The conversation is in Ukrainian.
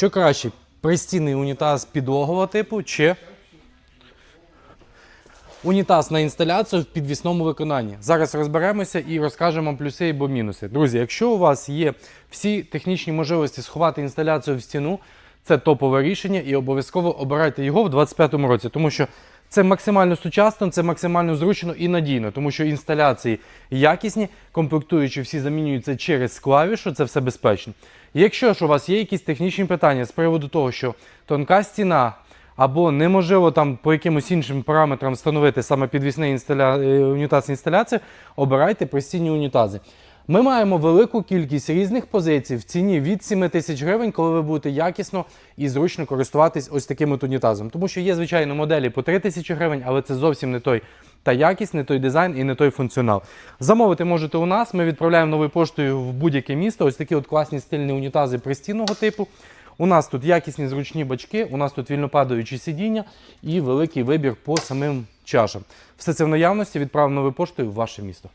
Що краще, пристійний унітаз підлогового типу чи унітаз на інсталяцію в підвісному виконанні. Зараз розберемося і розкажемо плюси або мінуси. Друзі, якщо у вас є всі технічні можливості сховати інсталяцію в стіну, це топове рішення і обов'язково обирайте його в 2025 році, тому що це максимально сучасно, це максимально зручно і надійно, тому що інсталяції якісні, комплектуючі всі замінюються через клавішу, це все безпечно. Якщо ж у вас є якісь технічні питання з приводу того, що тонка стіна або неможливо там по якимось іншим параметрам встановити саме підвісний інсталя... е, унітаз інсталяції, обирайте простінні унітази. Ми маємо велику кількість різних позицій в ціні від 7 тисяч гривень, коли ви будете якісно і зручно користуватись ось таким от унітазом. Тому що є, звичайно, моделі по 3 тисячі гривень, але це зовсім не той та якість, не той дизайн і не той функціонал. Замовити можете у нас. Ми відправляємо новою поштою в будь-яке місто. Ось такі от класні стильні унітази пристінного типу. У нас тут якісні зручні бачки, у нас тут вільнопадаючі сидіння і великий вибір по самим чашам. Все це в наявності відправимо новою поштою в ваше місто.